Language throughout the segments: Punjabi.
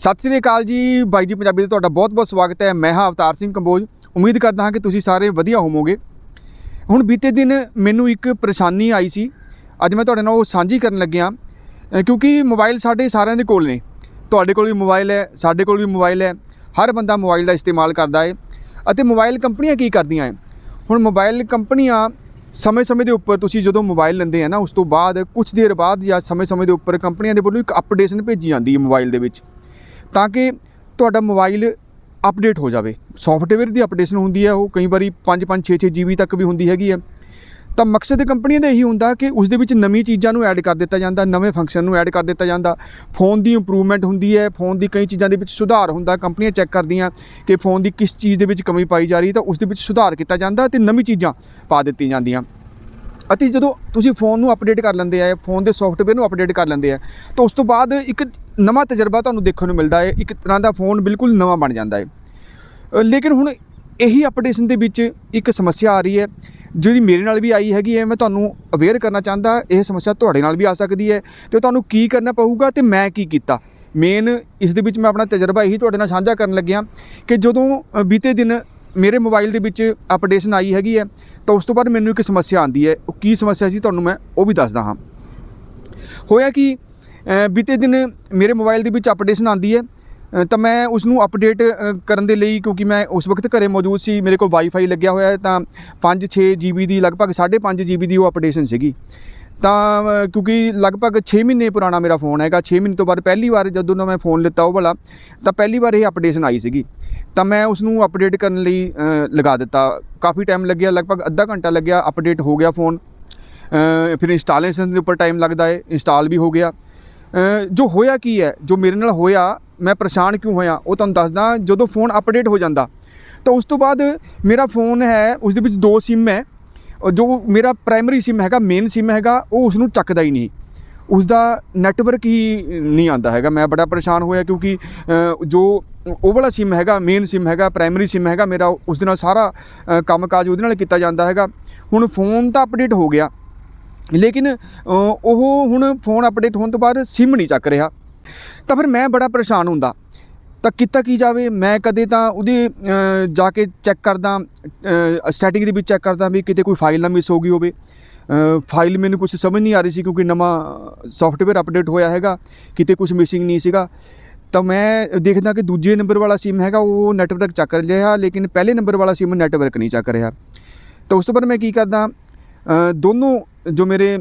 ਸਤਿ ਸ੍ਰੀ ਅਕਾਲ ਜੀ। ਬਾਈ ਜੀ ਪੰਜਾਬੀ ਦਾ ਤੁਹਾਡਾ ਬਹੁਤ-ਬਹੁਤ ਸਵਾਗਤ ਹੈ। ਮੈਂ ਹਾਂ ਅਵਤਾਰ ਸਿੰਘ ਕੰਬੋਜ। ਉਮੀਦ ਕਰਦਾ ਹਾਂ ਕਿ ਤੁਸੀਂ ਸਾਰੇ ਵਧੀਆ ਹੋਵੋਗੇ। ਹੁਣ ਬੀਤੇ ਦਿਨ ਮੈਨੂੰ ਇੱਕ ਪਰੇਸ਼ਾਨੀ ਆਈ ਸੀ। ਅੱਜ ਮੈਂ ਤੁਹਾਡੇ ਨਾਲ ਉਹ ਸਾਂਝੀ ਕਰਨ ਲੱਗਿਆ ਕਿਉਂਕਿ ਮੋਬਾਈਲ ਸਾਡੇ ਸਾਰਿਆਂ ਦੇ ਕੋਲ ਨੇ। ਤੁਹਾਡੇ ਕੋਲ ਵੀ ਮੋਬਾਈਲ ਹੈ, ਸਾਡੇ ਕੋਲ ਵੀ ਮੋਬਾਈਲ ਹੈ। ਹਰ ਬੰਦਾ ਮੋਬਾਈਲ ਦਾ ਇਸਤੇਮਾਲ ਕਰਦਾ ਹੈ ਅਤੇ ਮੋਬਾਈਲ ਕੰਪਨੀਆਂ ਕੀ ਕਰਦੀਆਂ ਹੈ? ਹੁਣ ਮੋਬਾਈਲ ਕੰਪਨੀਆਂ ਸਮੇਂ-ਸਮੇਂ ਦੇ ਉੱਪਰ ਤੁਸੀਂ ਜਦੋਂ ਮੋਬਾਈਲ ਲੈਂਦੇ ਆ ਨਾ, ਉਸ ਤੋਂ ਬਾਅਦ ਕੁਝ ਦੇਰ ਬਾਅਦ ਜਾਂ ਸਮੇਂ-ਸਮੇਂ ਦੇ ਉੱਪਰ ਕੰਪਨੀਆਂ ਦੇ ਵੱਲੋਂ ਇੱਕ ਅਪਡੇਸ਼ਨ ਭੇਜੀ ਜਾਂਦੀ ਹੈ ਮੋਬਾਈਲ ਦੇ ਵਿੱਚ। ਤਾਂ ਕਿ ਤੁਹਾਡਾ ਮੋਬਾਈਲ ਅਪਡੇਟ ਹੋ ਜਾਵੇ। ਸੌਫਟਵੇਅਰ ਦੀ ਅਪਡੇਸ਼ਨ ਹੁੰਦੀ ਹੈ, ਉਹ ਕਈ ਵਾਰੀ 5-5 6-6 GB ਤੱਕ ਵੀ ਹੁੰਦੀ ਹੈਗੀ ਹੈ। ਤਾਂ ਮਕਸਦ ਕੰਪਨੀਆਂ ਦਾ ਇਹੀ ਹੁੰਦਾ ਕਿ ਉਸ ਦੇ ਵਿੱਚ ਨਵੀਂ ਚੀਜ਼ਾਂ ਨੂੰ ਐਡ ਕਰ ਦਿੱਤਾ ਜਾਂਦਾ, ਨਵੇਂ ਫੰਕਸ਼ਨ ਨੂੰ ਐਡ ਕਰ ਦਿੱਤਾ ਜਾਂਦਾ। ਫੋਨ ਦੀ ਇੰਪਰੂਵਮੈਂਟ ਹੁੰਦੀ ਹੈ ਫੋਨ ਦੀ ਕਈ ਚੀਜ਼ਾਂ ਦੇ ਵਿੱਚ ਸੁਧਾਰ ਹੁੰਦਾ, ਕੰਪਨੀਆਂ ਚੈੱਕ ਕਰਦੀਆਂ ਕਿ ਫੋਨ ਦੀ ਕਿਸ ਚੀਜ਼ ਦੇ ਵਿੱਚ ਕਮੀ ਪਾਈ ਜਾ ਰਹੀ ਤਾਂ ਉਸ ਦੇ ਵਿੱਚ ਸੁਧਾਰ ਕੀਤਾ ਜਾਂਦਾ ਤੇ ਨਵੀਂ ਚੀਜ਼ਾਂ ਪਾ ਦਿੱਤੀਆਂ ਜਾਂਦੀਆਂ। ਅਤੇ ਜਦੋਂ ਤੁਸੀਂ ਫੋਨ ਨੂੰ ਅਪਡੇਟ ਕਰ ਲੈਂਦੇ ਆ, ਫੋਨ ਦੇ ਸੌਫਟਵੇਅਰ ਨੂੰ ਅਪਡੇਟ ਕਰ ਲੈਂਦੇ ਆ, ਤਾਂ ਉਸ ਤੋਂ ਬਾਅਦ ਇੱਕ ਨਵਾਂ ਤਜਰਬਾ ਤੁਹਾਨੂੰ ਦੇਖਣ ਨੂੰ ਮਿਲਦਾ ਹੈ, ਇੱਕ ਤਰ੍ਹਾਂ ਦਾ ਫੋਨ ਬਿਲਕੁਲ ਨਵਾਂ ਬਣ ਜਾਂਦਾ ਹੈ। ਲੇਕਿਨ ਹੁਣ ਇਹੀ ਅਪਡੇਸ਼ਨ ਦੇ ਵਿੱਚ ਇੱਕ ਸਮੱਸਿਆ ਆ ਰਹੀ ਹੈ, ਜਿਹੜੀ ਮੇਰੇ ਨਾਲ ਵੀ ਆਈ ਹੈਗੀ ਹੈ, ਮੈਂ ਤੁਹਾਨੂੰ ਅਵੇਅਰ ਕਰਨਾ ਚਾਹੁੰਦਾ, ਇਹ ਸਮੱਸਿਆ ਤੁਹਾਡੇ ਨਾਲ ਵੀ ਆ ਸਕਦੀ ਹੈ, ਤੇ ਤੁਹਾਨੂੰ ਕੀ ਕਰਨਾ ਪਊਗਾ ਤੇ ਮੈਂ ਕੀ ਕੀਤਾ? ਮੇਨ ਇਸ ਦੇ ਵਿੱਚ ਮੈਂ ਆਪਣਾ ਤਜਰਬਾ ਇਹੀ ਤੁਹਾਡੇ ਨਾਲ ਸਾਂਝਾ ਕਰਨ ਲੱਗਿਆ ਕਿ ਜਦੋਂ ਬੀਤੇ ਦਿਨ ਮੇਰੇ ਮੋਬਾਈਲ ਦੇ ਵਿੱਚ ਅਪਡੇਸ਼ਨ ਆਈ ਹੈਗੀ ਹੈ ਤਾਂ ਉਸ ਤੋਂ ਬਾਅਦ ਮੈਨੂੰ ਇੱਕ ਸਮੱਸਿਆ ਆਂਦੀ ਹੈ। ਉਹ ਕੀ ਸਮੱਸਿਆ ਸੀ ਤੁਹਾਨੂੰ ਮੈਂ ਉਹ ਵੀ ਦੱਸਦਾ ਹਾਂ। ਹੋਇਆ ਕਿ ਬੀਤੇ ਦਿਨ ਮੇਰੇ ਮੋਬਾਈਲ ਦੇ ਵਿੱਚ ਅਪਡੇਸ਼ਨ ਆਂਦੀ ਹੈ। ਤਾਂ ਮੈਂ ਉਸ ਨੂੰ ਅਪਡੇਟ ਕਰਨ ਦੇ ਲਈ ਕਿਉਂਕਿ ਮੈਂ ਉਸ ਵਕਤ ਘਰੇ ਮੌਜੂਦ ਸੀ, ਮੇਰੇ ਕੋਲ ਵਾਈਫਾਈ ਲੱਗਿਆ ਹੋਇਆ ਹੈ ਤਾਂ 5-6 GB ਦੀ ਲਗਭਗ 5.5 GB ਦੀ ਉਹ ਅਪਡੇਸ਼ਨ ਸੀਗੀ। ਤਾਂ ਕਿਉਂਕਿ ਲਗਭਗ 6 ਮਹੀਨੇ ਪੁਰਾਣਾ ਮੇਰਾ ਫੋਨ ਹੈਗਾ 6 ਮਹੀਨੇ ਤੋਂ ਬਾਅਦ ਪਹਿਲੀ ਵਾਰ ਜਦੋਂ ਦਾ ਮੈਂ ਫੋਨ ਲਿੱਤਾ ਉਹ ਵਾਲਾ, ਤਾਂ ਪਹਿਲੀ ਵਾਰ ਇਹ ਅਪਡੇਸ਼ਨ ਆਈ ਸੀਗੀ। ਤਾਂ ਮੈਂ ਉਸ ਨੂੰ ਅਪਡੇਟ ਕਰਨ ਲਈ ਲਗਾ ਦਿੱਤਾ। ਕਾਫੀ ਟਾਈਮ ਲੱਗਿਆ, ਲਗਭਗ ਅੱਧਾ ਘੰਟਾ ਲੱਗਿਆ ਅਪਡੇਟ ਹੋ ਗਿਆ ਫੋਨ ਫਿਰ ਇੰਸਟਾਲੇਸ਼ਨ ਦੇ ਉੱਪਰ ਟਾਈਮ ਲੱਗਦਾ ਹੈ ਇੰਸਟਾਲ ਵੀ ਹੋ ਗਿਆ। ਜੋ ਹੋਇਆ ਕੀ ਹੈ, ਜੋ ਮੇਰੇ ਨਾਲ ਹੋਇਆ, ਮੈਂ ਪਰੇਸ਼ਾਨ ਕਿਉਂ ਹੋਇਆ, ਉਹ ਤੁਹਾਨੂੰ ਦੱਸਦਾ। ਜਦੋਂ ਫੋਨ ਅਪਡੇਟ ਹੋ ਜਾਂਦਾ, ਤਾਂ ਉਸ ਤੋਂ ਬਾਅਦ ਮੇਰਾ ਫੋਨ ਹੈ ਉਸ ਦੇ ਵਿੱਚ ਦੋ ਸਿਮ ਹੈ। ਜੋ ਮੇਰਾ ਪ੍ਰਾਇਮਰੀ ਸਿਮ ਹੈਗਾ ਮੇਨ ਸਿਮ ਹੈਗਾ, ਉਹ ਉਸ ਨੂੰ ਚੱਕਦਾ ਹੀ ਨਹੀਂ। ਉਸ ਦਾ ਨੈਟਵਰਕ ਹੀ ਨਹੀਂ ਆਉਂਦਾ ਹੈਗਾ। ਮੈਂ ਬੜਾ ਪਰੇਸ਼ਾਨ ਹੋਇਆ ਕਿਉਂਕਿ ਜੋ ਉਹ ਵਾਲਾ ਸਿਮ ਹੈਗਾ ਮੇਨ ਸਿਮ ਹੈਗਾ ਪ੍ਰਾਇਮਰੀ ਸਿਮ ਹੈਗਾ ਮੇਰਾ ਉਸ ਦੇ ਨਾਲ ਸਾਰਾ ਅ, ਕੰਮਕਾਜ ਉਹਦੇ ਨਾਲ ਕੀਤਾ ਜਾਂਦਾ ਹੈਗਾ। ਹੁਣ ਫੋਨ ਤਾਂ ਅਪਡੇਟ ਹੋ ਗਿਆ ਲੇਕਿਨ ਉਹ ਹੁਣ ਫੋਨ ਅਪਡੇਟ ਹੋਣ ਤੋਂ ਬਾਅਦ ਸਿਮ ਨਹੀਂ ਚੱਕ ਰਿਹਾ। ਤਾਂ ਫਿਰ ਮੈਂ ਬੜਾ ਪਰੇਸ਼ਾਨ ਹੁੰਦਾ। ਤਾਂ ਕੀਤਾ ਕੀ ਜਾਵੇ? ਮੈਂ ਕਦੇ ਤਾਂ ਉਹਦੇ ਜਾ ਕੇ ਚੈੱਕ ਕਰਦਾ ਸੈਟਿੰਗ ਦੇ ਵਿੱਚ ਚੈੱਕ ਕਰਦਾ ਵੀ ਕਿਤੇ ਕੋਈ ਫਾਈਲ ਨਾ ਮਿਸ ਹੋ ਗਈ ਹੋਵੇ। ਫਾਈਲ ਮੈਨੂੰ ਕੁਝ ਸਮਝ ਨਹੀਂ ਆ ਰਹੀ ਸੀ ਕਿਉਂਕਿ ਨਵਾਂ ਸੌਫਟਵੇਅਰ ਅਪਡੇਟ ਹੋਇਆ ਹੈਗਾ ਕਿਤੇ ਕੁਝ ਮਿਸਿੰਗ ਨਹੀਂ ਸੀਗਾ। ਤਾਂ ਮੈਂ ਦੇਖਦਾ ਕਿ ਦੂਜੇ ਨੰਬਰ ਵਾਲਾ ਸਿਮ ਹੈਗਾ, ਉਹ ਨੈਟਵਰਕ ਚੱਕ ਰਿਹਾ, ਲੇਕਿਨ ਪਹਿਲੇ ਨੰਬਰ ਵਾਲਾ ਸਿਮ ਨੈਟਵਰਕ ਨਹੀਂ ਚੱਕ ਰਿਹਾ। ਤਾਂ ਉਸ ਤੋਂ ਬਾਅਦ ਮੈਂ ਕੀ ਕਰਦਾ ਦੋਨੋਂ ਜੋ ਮੇਰੇ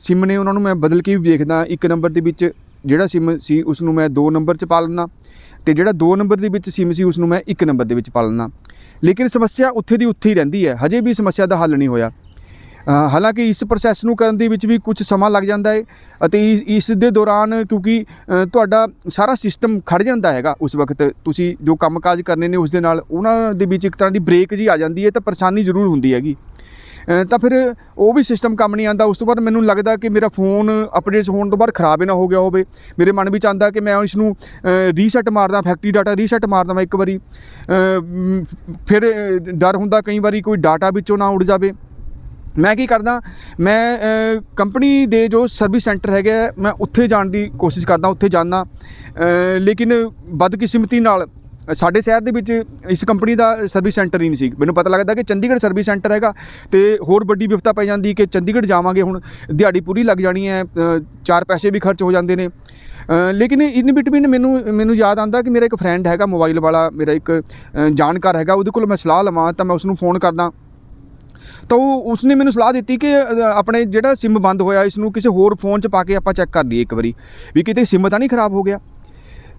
ਸਿਮ ਨੇ ਉਹਨਾਂ ਨੂੰ ਮੈਂ ਬਦਲ ਕੇ ਵੀ ਵੇਖਦਾ, ਇੱਕ ਨੰਬਰ ਦੇ ਵਿੱਚ ਜਿਹੜਾ ਸਿਮ ਸੀ ਉਸ ਨੂੰ ਮੈਂ ਦੋ ਨੰਬਰ 'ਚ ਪਾ ਲੈਂਦਾ ਤੇ ਜਿਹੜਾ ਦੋ ਨੰਬਰ ਦੇ ਵਿੱਚ ਸਿਮ ਸੀ ਉਸ ਨੂੰ ਮੈਂ ਇੱਕ ਨੰਬਰ ਦੇ ਵਿੱਚ ਪਾ ਲੈਂਦਾ। ਲੇਕਿਨ ਸਮੱਸਿਆ ਉੱਥੇ ਦੀ ਉੱਥੇ ਹੀ ਰਹਿੰਦੀ ਹੈ, ਹਜੇ ਵੀ ਸਮੱਸਿਆ ਦਾ ਹੱਲ ਨਹੀਂ ਹੋਇਆ। ਹਾਲਾਂਕਿ ਇਸ ਪ੍ਰੋਸੈਸ ਨੂੰ ਕਰਨ ਦੇ ਵਿੱਚ ਵੀ ਕੁਝ ਸਮਾਂ ਲੱਗ ਜਾਂਦਾ ਹੈ ਅਤੇ ਇਸ- ਦੇ ਦੌਰਾਨ ਕਿਉਂਕਿ ਤੁਹਾਡਾ ਸਾਰਾ ਸਿਸਟਮ ਖੜ ਜਾਂਦਾ ਹੈਗਾ ਉਸ ਵਕਤ। ਤੁਸੀਂ ਜੋ ਕੰਮਕਾਜ ਕਰਨੇ ਨੇ ਉਸ ਦੇ ਨਾਲ, ਉਹਨਾਂ ਦੇ ਵਿੱਚ ਇੱਕ ਤਰ੍ਹਾਂ ਦੀ ਬ੍ਰੇਕ ਜੀ ਆ ਜਾਂਦੀ ਹੈ ਤਾਂ ਪਰੇਸ਼ਾਨੀ ਜ਼ਰੂਰ ਹੁੰਦੀ ਹੈਗੀ। ਤਾਂ ਫਿਰ ਉਹ ਵੀ ਸਿਸਟਮ ਕੰਮ ਨਹੀਂ ਆਂਦਾ ਉਸ ਤੋਂ ਬਾਅਦ ਮੈਨੂੰ ਲੱਗਦਾ ਕਿ ਮੇਰਾ ਫੋਨ ਅਪਡੇਟਸ ਹੋਣ ਤੋਂ ਬਾਅਦ ਖਰਾਬ ਹੀ ਨਾ ਹੋ ਗਿਆ ਹੋਵੇ। ਮੇਰੇ ਮਨ ਵਿੱਚ ਆਂਦਾ ਕਿ ਮੈਂ ਇਸ ਨੂੰ ਰੀਸੈਟ ਮਾਰਦਾ ਫੈਕਟਰੀ ਡਾਟਾ ਰੀਸੈਟ ਮਾਰਦਾ ਮੈਂ ਇੱਕ ਵਾਰੀ। ਫਿਰ ਡਰ ਹੁੰਦਾ ਕਈ ਵਾਰੀ ਕੋਈ ਡਾਟਾ ਵਿੱਚੋਂ ਨਾ ਉੱਡ ਜਾਵੇ। ਮੈਂ ਕੀ ਕਰਦਾ ਮੈਂ ਕੰਪਨੀ ਦੇ ਜੋ ਸਰਵਿਸ ਸੈਂਟਰ ਹੈਗੇ ਆ, ਮੈਂ ਉੱਥੇ ਜਾਣ ਦੀ ਕੋਸ਼ਿਸ਼ ਕਰਦਾ ਉੱਥੇ ਜਾਣਾ ਲੇਕਿਨ ਬਦਕਿਸਮਤੀ ਨਾਲ ਸਾਡੇ ਸ਼ਹਿਰ ਦੇ ਵਿੱਚ ਇਸ ਕੰਪਨੀ ਦਾ ਸਰਵਿਸ ਸੈਂਟਰ ਹੀ ਨਹੀਂ ਸੀ। ਮੈਨੂੰ ਪਤਾ ਲੱਗਦਾ ਕਿ ਚੰਡੀਗੜ੍ਹ ਸਰਵਿਸ ਸੈਂਟਰ ਹੈਗਾ ਤੇ ਹੋਰ ਵੱਡੀ ਵਿਫਤਾ ਪੈ ਜਾਂਦੀ ਕਿ ਚੰਡੀਗੜ੍ਹ ਜਾਵਾਂਗੇ ਹੁਣ ਦਿਹਾੜੀ ਪੂਰੀ ਲੱਗ ਜਾਣੀ ਹੈ ਚਾਰ ਪੈਸੇ ਵੀ ਖਰਚ ਹੋ ਜਾਂਦੇ ਨੇ। ਲੇਕਿਨ ਇਨ ਬਿਟਵੀਨ ਮੈਨੂੰ ਮੈਨੂੰ ਯਾਦ ਆਉਂਦਾ ਕਿ ਮੇਰਾ ਇੱਕ ਫਰੈਂਡ ਹੈਗਾ ਮੋਬਾਈਲ ਵਾਲਾ ਮੇਰਾ ਇੱਕ ਜਾਣਕਾਰ ਹੈਗਾ ਉਹਦੇ ਕੋਲ ਮੈਂ ਸਲਾਹ ਲਵਾਂ ਤਾਂ ਮੈਂ ਉਸ ਨੂੰ ਫੋਨ ਕਰਦਾ। ਤਾਂ ਉਹ ਉਸਨੇ ਮੈਨੂੰ ਸਲਾਹ ਦਿੱਤੀ ਕਿ ਅ, ਆਪਣੇ ਜਿਹੜਾ ਸਿਮ ਬੰਦ ਹੋਇਆ ਇਸ ਨੂੰ ਕਿਸੇ ਹੋਰ ਫੋਨ 'ਚ ਪਾ ਕੇ ਆਪਾਂ ਚੈੱਕ ਕਰ ਲਈਏ ਇੱਕ ਵਾਰੀ। ਵੀ ਕਿਤੇ ਸਿਮ ਤਾਂ ਨਹੀਂ ਖਰਾਬ ਹੋ ਗਿਆ।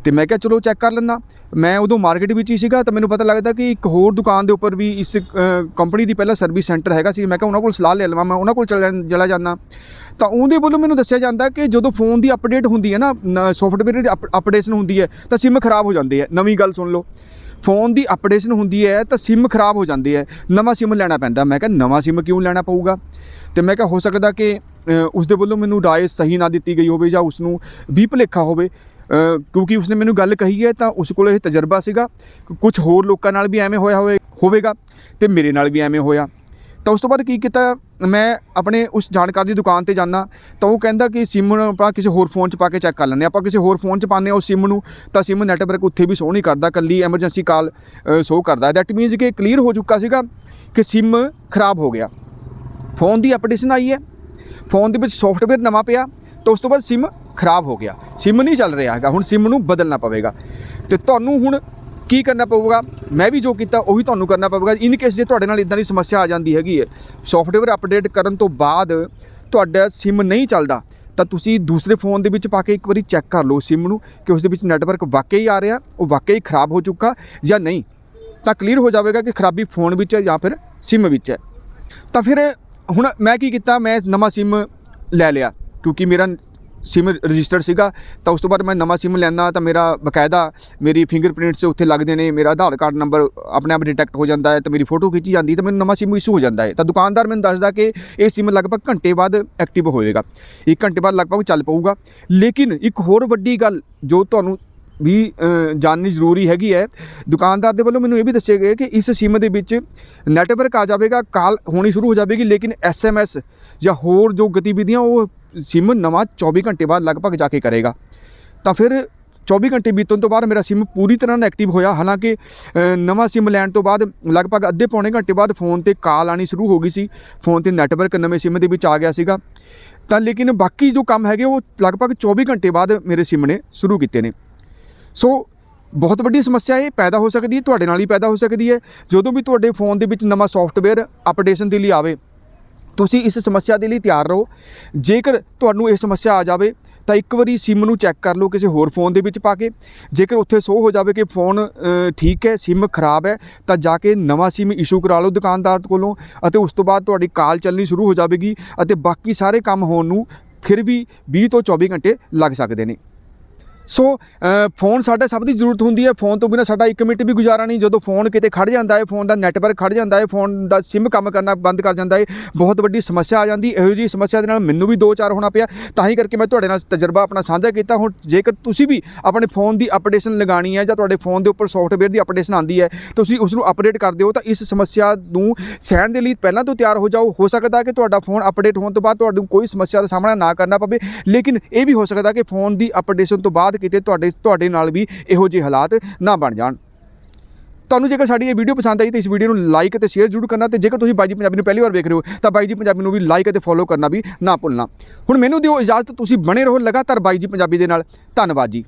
ਤੇ ਮੈਂ ਕਿਹਾ ਚਲੋ ਚੈੱਕ ਕਰ ਲੈਂਦਾ। ਮੈਂ ਉਦੋਂ ਮਾਰਕੀਟ ਵਿੱਚ ਹੀ ਸੀਗਾ ਤਾਂ ਮੈਨੂੰ ਪਤਾ ਲੱਗਦਾ ਕਿ ਇੱਕ ਹੋਰ ਦੁਕਾਨ ਦੇ ਉੱਪਰ ਵੀ ਇਸ ਕੰਪਨੀ ਦੀ ਪਹਿਲਾਂ ਸਰਵਿਸ ਸੈਂਟਰ ਹੈਗਾ ਸੀ। ਮੈਂ ਕਿਹਾ ਉਹਨਾਂ ਕੋਲ ਸਲਾਹ ਲੈ ਲਵਾਂ ਮੈਂ ਉਹਨਾਂ ਕੋਲ ਚਲਾ ਚਲਾ ਜਾਂਦਾ। ਤਾਂ ਉਹਦੇ ਵੱਲੋਂ ਮੈਨੂੰ ਦੱਸਿਆ ਜਾਂਦਾ ਕਿ ਜਦੋਂ ਫੋਨ ਦੀ ਅਪਡੇਟ ਹੁੰਦੀ ਹੈ ਨਾ ਸੌਫਟਵੇਅਰ ਦੀ ਅਪਡੇਸ਼ਨ ਹੁੰਦੀ ਹੈ ਤਾਂ ਸਿਮ ਖਰਾਬ ਹੋ ਜਾਂਦੇ ਹੈ ਨਵੀਂ ਗੱਲ ਸੁਣ ਲਓ। ਫੋਨ ਦੀ ਅਪਡੇਸ਼ਨ ਹੁੰਦੀ ਹੈ ਤਾਂ ਸਿਮ ਖਰਾਬ ਹੋ ਜਾਂਦੀ ਹੈ। ਨਵਾਂ ਸਿਮ ਲੈਣਾ ਪੈਂਦਾ। ਮੈਂ ਕਿਹਾ ਨਵਾਂ ਸਿਮ ਕਿਉਂ ਲੈਣਾ ਪਊਗਾ? ਤੇ ਮੈਂ ਕਿਹਾ ਹੋ ਸਕਦਾ ਕਿ ਅ, ਉਸ ਦੇ ਵੱਲੋਂ ਮੈਨੂੰ ਰਾਏ ਸਹੀ ਨਾ ਦਿੱਤੀ ਗਈ ਹੋਵੇ ਜਾਂ ਉਸ ਨੂੰ ਵੀ ਭੁਲੇਖਾ ਹੋਵੇ। ਕਿਉਂਕਿ ਉਸਨੇ ਮੈਨੂੰ ਗੱਲ ਕਹੀ ਹੈ ਤਾਂ ਉਸ ਕੋਲ ਇਹ ਤਜਰਬਾ ਸੀਗਾ। ਕੁਝ ਹੋਰ ਲੋਕਾਂ ਨਾਲ ਵੀ ਐਵੇਂ ਹੋਇਆ ਹੋਵੇ ਹੋਵੇਗਾ ਤੇ ਮੇਰੇ ਨਾਲ ਵੀ ਐਵੇਂ ਹੋਇਆ। ਤਾਂ ਉਸ ਤੋਂ ਬਾਅਦ ਕੀ ਕੀਤਾ, ਮੈਂ ਆਪਣੇ ਉਸ ਜਾਣਕਾਰ ਦੀ ਦੁਕਾਨ ਤੇ ਜਾਣਾ ਤਾਂ ਉਹ ਕਹਿੰਦਾ ਕਿ ਸਿਮ ਨੂੰ ਆਪਾਂ ਕਿਸੇ ਹੋਰ ਫੋਨ 'ਚ ਪਾ ਕੇ ਚੈੱਕ ਕਰ ਲੈਂਦੇ ਹਾਂ। ਆਪਾਂ ਕਿਸੇ ਹੋਰ ਫੋਨ 'ਚ ਪਾਉਂਦੇ ਹਾਂ ਉਸ ਸਿਮ ਨੂੰ, ਤਾਂ ਸਿਮ ਨੈਟਵਰਕ ਉੱਥੇ ਵੀ ਸ਼ੋ ਨਹੀਂ ਕਰਦਾ ਕੱਲੀ ਐਮਰਜੈਂਸੀ ਕਾਲ ਸ਼ੋ ਕਰਦਾ। ਦੈਟ ਮੀਨਸ ਕਿ ਕਲੀਅਰ ਹੋ ਚੁੱਕਾ ਸੀਗਾ ਕਿ ਸਿਮ ਖਰਾਬ ਹੋ ਗਿਆ। ਫੋਨ ਦੀ ਅਪਡੇਸ਼ਨ ਆਈ ਹੈ। ਫੋਨ ਦੇ ਵਿੱਚ ਸੌਫਟਵੇਅਰ ਨਵਾਂ ਪਿਆ, ਤਾਂ ਉਸ ਤੋਂ ਬਾਅਦ ਸਿਮ ਖਰਾਬ ਹੋ ਗਿਆ। ਸਿਮ ਨਹੀਂ ਚੱਲ ਰਿਹਾ ਹੈਗਾ, ਹੁਣ ਸਿਮ ਨੂੰ ਬਦਲਣਾ ਪਵੇਗਾ। ਤੇ ਤੁਹਾਨੂੰ ਹੁਣ ਕੀ ਕਰਨਾ ਪਊਗਾ? ਮੈਂ ਵੀ ਜੋ ਕੀਤਾ, ਉਹੀ ਤੁਹਾਨੂੰ ਕਰਨਾ ਪਵੇਗਾ ਇਨ ਕੇਸ ਜੇ ਤੁਹਾਡੇ ਨਾਲ ਇਦਾਂ ਦੀ ਸਮੱਸਿਆ ਆ ਜਾਂਦੀ ਹੈਗੀ ਹੈ ਸੌਫਟਵੇਅਰ ਅਪਡੇਟ ਕਰਨ ਤੋਂ ਬਾਅਦ ਤੁਹਾਡਾ ਸਿਮ ਨਹੀਂ ਚੱਲਦਾ, ਤਾਂ ਤੁਸੀਂ ਦੂਸਰੇ ਫੋਨ ਦੇ ਵਿੱਚ ਪਾ ਕੇ ਇੱਕ ਵਾਰੀ ਚੈੱਕ ਕਰ ਲਓ ਸਿਮ ਨੂੰ ਕਿ ਉਸ ਦੇ ਵਿੱਚ ਨੈਟਵਰਕ ਵਾਕਈ ਆ ਰਿਹਾ, ਉਹ ਵਾਕਈ ਖਰਾਬ ਹੋ ਚੁੱਕਾ ਜਾਂ ਨਹੀਂ। ਤਾਂ ਕਲੀਅਰ ਹੋ ਜਾਵੇਗਾ ਕਿ ਖਰਾਬੀ ਫੋਨ ਵਿੱਚ ਹੈ ਜਾਂ ਫਿਰ ਸਿਮ ਵਿੱਚ ਹੈ। ਤਾਂ ਫਿਰ ਹੁਣ ਮੈਂ ਕੀ ਕੀਤਾ? ਮੈਂ ਨਵਾਂ ਸਿਮ ਲੈ ਲਿਆ, ਕਿਉਂਕਿ ਮੇਰਾ ਸਿਮ ਰਜਿਸਟਰਡ ਸੀਗਾ, ਤਾਂ ਉਸ ਤੋਂ ਬਾਅਦ ਮੈਂ ਨਵਾਂ ਸਿਮ ਲੈਂਦਾ, ਤਾਂ ਮੇਰਾ ਬਕਾਇਦਾ ਮੇਰੀ ਫਿੰਗਰਪ੍ਰਿੰਟਸ ਉੱਥੇ ਲੱਗਦੇ ਨੇ, ਮੇਰਾ ਆਧਾਰ ਕਾਰਡ ਨੰਬਰ ਆਪਣੇ ਆਪ ਡਿਟੈਕਟ ਹੋ ਜਾਂਦਾ ਹੈ, ਤਾਂ ਮੇਰੀ ਫੋਟੋ ਖਿੱਚੀ ਜਾਂਦੀ, ਤਾਂ ਮੈਨੂੰ ਨਵਾਂ ਸਿਮ ਇਸ਼ੂ ਹੋ ਜਾਂਦਾ ਹੈ। ਤਾਂ ਦੁਕਾਨਦਾਰ ਮੈਨੂੰ ਦੱਸਦਾ ਕਿ ਇਹ ਸਿਮ ਲਗਭਗ ਘੰਟੇ ਬਾਅਦ ਐਕਟਿਵ ਹੋਏਗਾ। ਇੱਕ ਘੰਟੇ ਬਾਅਦ ਲਗਭਗ ਚੱਲ ਪਊਗਾ। ਲੇਕਿਨ ਇੱਕ ਹੋਰ ਵੱਡੀ ਗੱਲ ਜੋ ਤੁਹਾਨੂੰ ਵੀ ਜਾਣਨੀ ਜ਼ਰੂਰੀ ਹੈਗੀ ਹੈ, ਦੁਕਾਨਦਾਰ ਦੇ ਵੱਲੋਂ ਮੈਨੂੰ ਇਹ ਵੀ ਦੱਸਿਆ ਗਿਆ ਕਿ ਇਸ ਸਿਮ ਦੇ ਵਿੱਚ ਨੈਟਵਰਕ ਆ ਜਾਵੇਗਾ, ਕਾਲ ਹੋਣੀ ਸ਼ੁਰੂ ਹੋ ਜਾਵੇਗੀ, ਲੇਕਿਨ ਐਸਐਮਐਸ ਜਾਂ ਹੋਰ ਜੋ ਗਤੀਵਿਧੀਆਂ ਉਹ ਸਿਮ ਨਵਾਂ 24 ਘੰਟੇ ਬਾਅਦ ਲਗਭਗ ਜਾ ਕੇ ਕਰੇਗਾ। ਤਾਂ ਫਿਰ 24 ਘੰਟੇ ਬੀਤਣ ਤੋਂ ਬਾਅਦ ਮੇਰਾ ਸਿਮ ਪੂਰੀ ਤਰ੍ਹਾਂ ਨਾਲ ਐਕਟਿਵ ਹੋਇਆ। ਹਾਲਾਂਕਿ ਨਵਾਂ ਸਿਮ ਲੈਣ ਤੋਂ ਬਾਅਦ ਲਗਭਗ ਅੱਧੇ ਪੌਣੇ ਘੰਟੇ ਬਾਅਦ ਫੋਨ ਤੇ ਕਾਲ ਆਣੀ ਸ਼ੁਰੂ ਹੋ ਗਈ ਸੀ। ਫੋਨ ਤੇ ਨੈਟਵਰਕ ਨਵੇਂ ਸਿਮ ਦੇ ਵਿੱਚ ਆ ਗਿਆ ਸੀਗਾ। ਤਾਂ ਲੇਕਿਨ ਬਾਕੀ ਜੋ ਕੰਮ ਹੈਗੇ, ਉਹ ਲਗਭਗ 24 ਘੰਟੇ ਬਾਅਦ ਮੇਰੇ ਸਿਮ ਨੇ ਸ਼ੁਰੂ ਕੀਤੇ ਨੇ। ਸੋ ਬਹੁਤ ਵੱਡੀ ਸਮੱਸਿਆ ਇਹ ਪੈਦਾ ਹੋ ਸਕਦੀ ਹੈ, ਤੁਹਾਡੇ ਨਾਲ ਹੀ ਪੈਦਾ ਹੋ ਸਕਦੀ ਹੈ। ਜਦੋਂ ਵੀ ਤੁਹਾਡੇ ਫੋਨ ਦੇ ਵਿੱਚ ਨਵਾਂ ਸੌਫਟਵੇਅਰ ਅਪਡੇਸ਼ਨ ਦੇ ਲਈ ਆਵੇ ਤੁਸੀਂ ਇਸ ਸਮੱਸਿਆ ਦੇ ਲਈ ਤਿਆਰ ਰਹੋ। ਜੇਕਰ ਤੁਹਾਨੂੰ ਇਹ ਸਮੱਸਿਆ ਆ ਜਾਵੇ, ਤਾਂ ਇੱਕ ਵਾਰੀ ਸਿਮ ਨੂੰ ਚੈੱਕ ਕਰ ਲਓ ਕਿਸੇ ਹੋਰ ਫੋਨ ਦੇ ਵਿੱਚ ਪਾ ਕੇ। ਜੇਕਰ ਉੱਥੇ ਸ਼ੋ ਹੋ ਜਾਵੇ ਕਿ ਫੋਨ ਠੀਕ ਹੈ ਸਿਮ ਖਰਾਬ ਹੈ, ਤਾਂ ਜਾ ਕੇ ਨਵਾਂ ਸਿਮ ਇਸ਼ੂ ਕਰਾ ਲਓ ਦੁਕਾਨਦਾਰ ਕੋਲੋਂ ਅਤੇ ਉਸ ਤੋਂ ਬਾਅਦ ਤੁਹਾਡੀ ਕਾਲ ਚੱਲਣੀ ਸ਼ੁਰੂ ਹੋ ਜਾਵੇਗੀ ਅਤੇ ਬਾਕੀ ਸਾਰੇ ਕੰਮ ਹੋਣ ਨੂੰ ਫਿਰ ਵੀ 20 ਤੋਂ 24 ਘੰਟੇ ਲੱਗ ਸਕਦੇ ਨੇ। ਸੋ ਫੋਨ ਸਾਡਾ ਸਭ ਦੀ ਜ਼ਰੂਰਤ ਹੁੰਦੀ ਹੈ। ਫੋਨ ਤੋਂ ਬਿਨਾ ਸਾਡਾ 1 ਮਿੰਟ ਵੀ ਗੁਜ਼ਾਰਾ ਨਹੀਂ। ਜਦੋਂ ਫੋਨ ਕਿਤੇ ਖੜ ਜਾਂਦਾ ਹੈ, ਫੋਨ ਦਾ ਨੈਟਵਰਕ ਖੜ ਜਾਂਦਾ ਹੈ, ਫੋਨ ਦਾ ਸਿਮ ਕੰਮ ਕਰਨਾ ਬੰਦ ਕਰ ਜਾਂਦਾ ਹੈ, ਬਹੁਤ ਵੱਡੀ ਸਮੱਸਿਆ ਆ ਜਾਂਦੀ। ਇਹੋ ਜਿਹੀ ਸਮੱਸਿਆ ਦੇ ਨਾਲ ਮੈਨੂੰ ਵੀ ਦੋ ਚਾਰ ਹੋਣਾ ਪਿਆ। ਤਾਂ ਹੀ ਕਰਕੇ ਮੈਂ ਤੁਹਾਡੇ ਨਾਲ ਤਜਰਬਾ ਆਪਣਾ ਸਾਂਝਾ ਕੀਤਾ। ਹੁਣ ਜੇਕਰ ਤੁਸੀਂ ਵੀ ਆਪਣੇ ਫੋਨ ਦੀ ਅਪਡੇਸ਼ਨ ਲਗਾਣੀ ਹੈ ਜਾਂ ਤੁਹਾਡੇ ਫੋਨ ਦੇ ਉੱਪਰ ਸੌਫਟਵੇਅਰ ਦੀ ਅਪਡੇਸ਼ਨ ਆਂਦੀ ਹੈ, ਤੁਸੀਂ ਉਸ ਨੂੰ ਅਪਡੇਟ ਕਰ ਦਿਓ ਤਾਂ ਇਸ ਸਮੱਸਿਆ ਨੂੰ ਸਹਿਣ ਦੇ ਲਈ ਪਹਿਲਾਂ ਤੋਂ ਤਿਆਰ ਹੋ ਜਾਓ। ਹੋ ਸਕਦਾ ਕਿ ਤੁਹਾਡਾ ਫੋਨ ਅਪਡੇਟ ਹੋਣ ਤੋਂ ਬਾਅਦ ਤੁਹਾਨੂੰ ਕੋਈ ਸਮੱਸਿਆ ਦਾ ਸਾਹਮਣਾ ਨਾ ਕਰਨਾ ਪਵੇ, ਲੇਕਿਨ ਇਹ ਵੀ ਹੋ ਸਕਦਾ ਕਿ ਫੋਨ ਦੀ ਅਪਡੇਸ਼ਨ ਤੋਂ ਬਾਅਦ ਕਿਤੇ ਤੁਹਾਡੇ ਤੁਹਾਡੇ ਨਾਲ ਵੀ ਇਹੋ ਜਿਹੇ ਹਾਲਾਤ ਨਾ ਬਣ ਜਾਣ। ਤੁਹਾਨੂੰ ਜੇਕਰ ਸਾਡੀ ਇਹ ਵੀਡੀਓ ਪਸੰਦ ਆਈ ਤਾਂ ਇਸ ਵੀਡੀਓ ਨੂੰ ਲਾਈਕ ਅਤੇ ਸ਼ੇਅਰ ਜ਼ਰੂਰ ਕਰਨਾ ਤੇ ਜੇਕਰ ਤੁਸੀਂ ਬਾਈ ਜੀ ਪੰਜਾਬੀ ਨੂੰ ਪਹਿਲੀ ਵਾਰ ਵੇਖ ਰਹੇ ਹੋ ਤਾਂ ਬਾਈ ਜੀ ਪੰਜਾਬੀ ਨੂੰ ਵੀ ਲਾਈਕ ਅਤੇ ਫੋਲੋ ਕਰਨਾ ਵੀ ਨਾ ਭੁੱਲਣਾ। ਹੁਣ ਮੈਨੂੰ ਦਿਓ ਇਜਾਜ਼ਤ, ਤੁਸੀਂ ਬਣੇ ਰਹੋ ਲਗਾਤਾਰ ਬਾਈ ਜੀ ਪੰਜਾਬੀ ਦੇ ਨਾਲ। ਧੰਨਵਾਦ ਜੀ।